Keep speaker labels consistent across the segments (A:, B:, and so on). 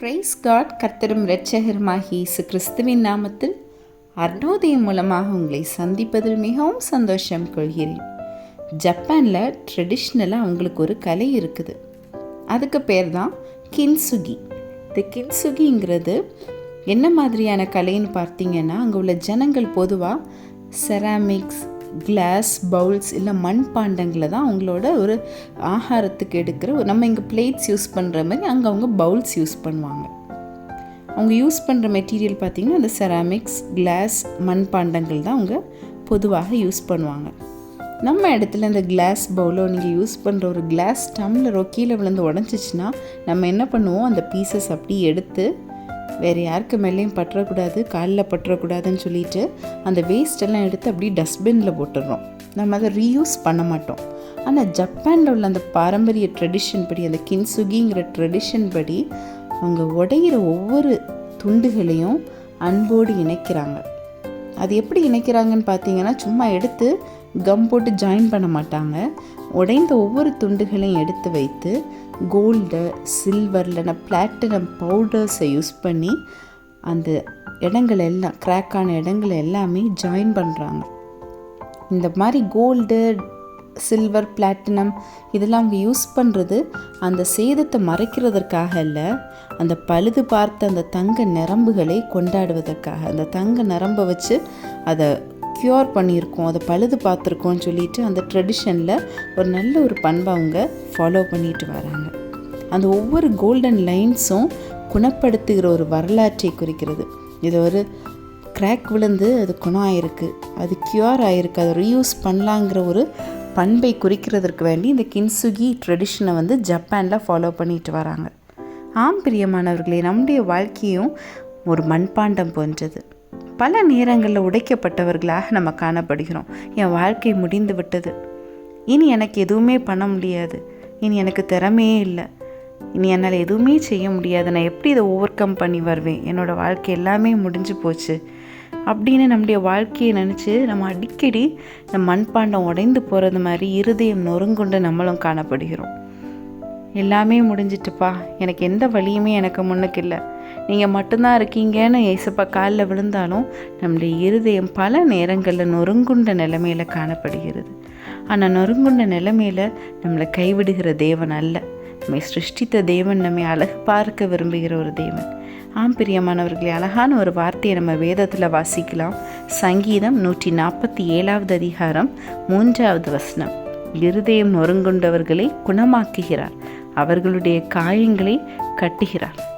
A: Price God கர்த்தரும் இரட்சகருமாகி இயேசு கிறிஸ்துவின் நாமத்தில் அர்ணோதயம் மூலமாக உங்களை சந்திப்பதில் மிகவும் சந்தோஷம் கொள்கிறேன். ஜப்பானில் ட்ரெடிஷ்னலாக அவங்களுக்கு ஒரு கலை இருக்குது. அதுக்கு பேர் தான் கின்சுகி. இந்த கின்சுகிங்கிறது என்ன மாதிரியான கலைன்னு பார்த்தீங்கன்னா அங்கே உள்ள ஜனங்கள் பொதுவாக செராமிக்ஸ் கிளாஸ் பவுல்ஸ் இல்லை மண்பாண்டங்களை தான் அவங்களோட ஒரு ஆகாரத்துக்கு எடுக்கிற ஒரு- நம்ம இங்கே பிளேட்ஸ் யூஸ் பண்ணுற மாதிரி அங்கே அவங்க பவுல்ஸ் யூஸ் பண்ணுவாங்க. அவங்க யூஸ் பண்ணுற மெட்டீரியல் பார்த்திங்கன்னா அந்த செராமிக்ஸ் கிளாஸ் மண்பாண்டங்கள் தான் அவங்க பொதுவாக யூஸ் பண்ணுவாங்க. நம்ம இடத்துல இந்த கிளாஸ் பவுலோ நீங்கள் யூஸ் பண்ணுற ஒரு கிளாஸ் டம்ளரோ கீழே விழுந்து உடஞ்சிச்சின்னா நம்ம என்ன பண்ணுவோம்? அந்த பீசஸ் அப்படியே எடுத்து வேறு யாருக்கு மேலேயும் பற்றக்கூடாது காலில் பற்றக்கூடாதுன்னு சொல்லிட்டு அந்த waste எல்லாம் எடுத்து அப்படியே டஸ்ட்பினில் போட்டுடுறோம். நம்ம அதை ரீயூஸ் பண்ண மாட்டோம். ஆனால் ஜப்பானில் உள்ள அந்த பாரம்பரிய ட்ரெடிஷன் படி அந்த கின்சுகிங்கிற ட்ரெடிஷன் படி அவங்க உடையிற ஒவ்வொரு துண்டுகளையும் அன்போடு இணைக்கிறாங்க. அது எப்படி இணைக்கிறாங்கன்னு பார்த்தீங்கன்னா சும்மா எடுத்து கம் போட்டு ஜாயின் பண்ண மாட்டாங்க. உடைந்த ஒவ்வொரு துண்டுகளையும் எடுத்து வைத்து கோல்டு சில்வர் இல்லைனா பிளாட்டினம் பவுடர்ஸை யூஸ் பண்ணி அந்த இடங்கள் எல்லாம் கிராக்கான இடங்கள் எல்லாமே ஜாயின் பண்ணுறாங்க இந்த மாதிரி கோல்டு சில்வர் பிளாட்டினம் இதெல்லாம் அவங்க யூஸ் பண்ணுறது அந்த சேதத்தை மறைக்கிறதற்காக இல்லை அந்த பழுது பார்த்த அந்த தங்க நரம்புகளை கொண்டாடுவதற்காக. அந்த தங்க நரம்பை வச்சு அதை க்யூர் பண்ணியிருக்கோம் அதை பழுது பார்த்துருக்கோம்னு சொல்லிட்டு அந்த ட்ரெடிஷனில் ஒரு நல்ல ஒரு பண்பை அவங்க ஃபாலோ பண்ணிட்டு வராங்க. அந்த ஒவ்வொரு கோல்டன் லைன்ஸும் குணப்படுத்துகிற ஒரு வரலாற்றை குறிக்கிறது. இது ஒரு கிராக் விழுந்து அது குணம் ஆயிருக்கு அது க்யூர் ஆயிருக்கு அதை ரீயூஸ் பண்ணலாங்கிற ஒரு பண்பை குறிக்கிறதற்கு வேண்டி இந்த கின்சுகி ட்ரெடிஷனை வந்து ஜப்பானில் ஃபாலோ பண்ணிட்டு வராங்க. ஆம் பிரியமானவர்களே நம்முடைய வாழ்க்கையும் ஒரு மண்பாண்டம் போன்றது. பல நேரங்களில் உடைக்கப்பட்டவர்களாக நம்ம காணப்படுகிறோம். என் வாழ்க்கை முடிந்து விட்டது. இனி எனக்கு எதுவுமே பண்ண முடியாது. இனி எனக்கு திறமையே இல்லை. இனி என்னால் எதுவுமே செய்ய முடியாது. நான் எப்படி இதை ஓவர் கம் பண்ணி வருவேன்? என்னோடய வாழ்க்கை எல்லாமே முடிஞ்சு போச்சு. அப்படின்னு நம்முடைய வாழ்க்கையை நினச்சி நம்ம அடிக்கடி இந்த மண்பாண்டம் உடைந்து போகிறது மாதிரி இருதயம் நொறுங்குண்டு நம்மளும் காணப்படுகிறோம். எல்லாமே முடிஞ்சிட்டுப்பா. எனக்கு எந்த வழியுமே எனக்கு முன்னுக்கு இல்லை. நீங்கள் மட்டும்தான் இருக்கீங்கன்னு ஏசப்பா காலில் விழுந்தாலும் நம்முடைய இருதயம் பல நேரங்களில் நொறுங்குண்ட நிலைமையில் காணப்படுகிறது. ஆனால் நொறுங்குண்ட நிலைமையில் நம்மளை கைவிடுகிற தேவன் அல்ல. நம்மை சிருஷ்டித்த தேவன் நம்மை அழகு பார்க்க விரும்புகிற ஒரு தேவன். ஆம் பிரியமானவர்களே அழகான ஒரு வார்த்தையை நம்ம வேதத்தில் வாசிக்கலாம். சங்கீதம் நூற்றி நாற்பத்தி ஏழாவது அதிகாரம் மூன்றாவது வசனம். இருதயம் நொறுங்குண்டவர்களை குணமாக்குகிறார். அவர்களுடைய காயங்களை கட்டுகிறார்.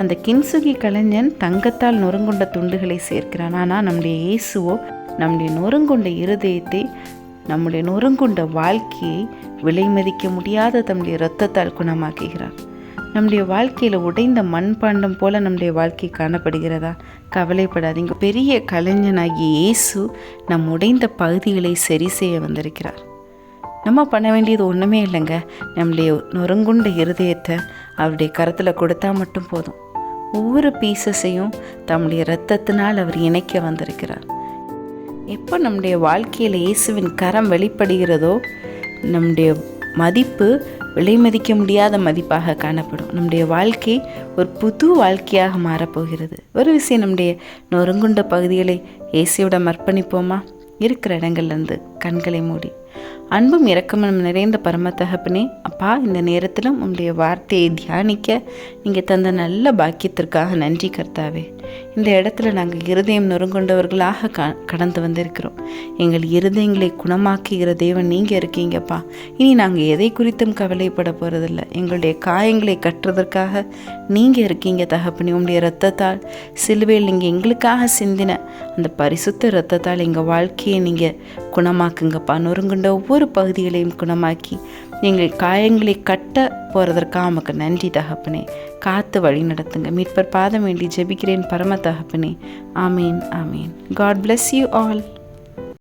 A: அந்த கின்சுகி கலைஞன் தங்கத்தால் நொறுங்குண்ட துண்டுகளை சேர்க்கிறான். ஆனால் நம்முடைய இயேசுவோ நம்முடைய நொறுங்குண்ட இருதயத்தை நம்முடைய நொறுங்குண்ட வாழ்க்கையை விலை மதிக்க முடியாத தம்முடைய இரத்தத்தால் குணமாக்குகிறார். நம்முடைய வாழ்க்கையில் உடைந்த மண்பாண்டம் போல நம்முடைய வாழ்க்கை காணப்படுகிறதா? கவலைப்படாதீங்க. பெரிய கலைஞனாகிய இயேசு நம் உடைந்த பகுதிகளை சரி செய்ய வந்திருக்கிறார். நம்ம பண்ண வேண்டியது ஒன்றுமே இல்லைங்க. நம்முடைய நொறுங்குண்ட இருதயத்தை அவருடைய கரத்தில் கொடுத்தா மட்டும் போதும். ஒவ்வொரு பீசஸையும் தம்முடைய இரத்தத்தினால் அவர் இணைக்க வந்திருக்கிறார். எப்போ நம்முடைய வாழ்க்கையில் இயேசுவின் கரம் வெளிப்படுகிறதோ நம்முடைய மதிப்பு விலை மதிக்க முடியாத மதிப்பாக காணப்படும். நம்முடைய வாழ்க்கை ஒரு புது வாழ்க்கையாக மாறப்போகிறது. ஒரு விஷயம் நம்முடைய நொறுங்குண்ட பகுதிகளை இயேசுவிடம் அர்ப்பணிப்போமா? இருக்கிற இடங்கள்லேருந்து கண்களை மூடி. அன்பும் இரக்கமும் நிறைந்த பரம தகப்பனே அப்பா இந்த நேரத்தில் உங்களுடைய வார்த்தையை தியானிக்க நீங்கள் தந்த நல்ல பாக்கியத்திற்காக நன்றி கர்த்தாவே. இந்த இடத்துல நாங்கள் இருதயம் நொறுங்கொண்டவர்களாக க கடந்து வந்திருக்கிறோம். எங்கள் இருதயங்களை குணமாக்குகிற தேவன் நீங்கள் இருக்கீங்கப்பா. இனி நாங்கள் எதை குறித்தும் கவலைப்பட போகிறதில்ல எங்களுடைய காயங்களை கட்டுறதற்காக நீங்கள் இருக்கீங்க தகப்பனே. உங்களுடைய ரத்தத்தால் சிலுவையில் நீங்கள் எங்களுக்காக சிந்தின அந்த பரிசுத்த ரத்தத்தால் எங்கள் வாழ்க்கையை நீங்கள் குணமாக்குங்கப்பா. நொறுங்குண்ட ஒவ்வொரு ஒவ்வொரு பகுதிகளையும் குணமாக்கி எங்கள் காயங்களை கட்ட போகிறதற்காக நமக்கு நன்றி தகப்பனே. காத்து வழி நடத்துங்க. மீட்பர் பாதம் வேண்டி ஜெபிக்கிறேன். பரம தகப்பனே. ஆமீன் ஆமீன். God bless you all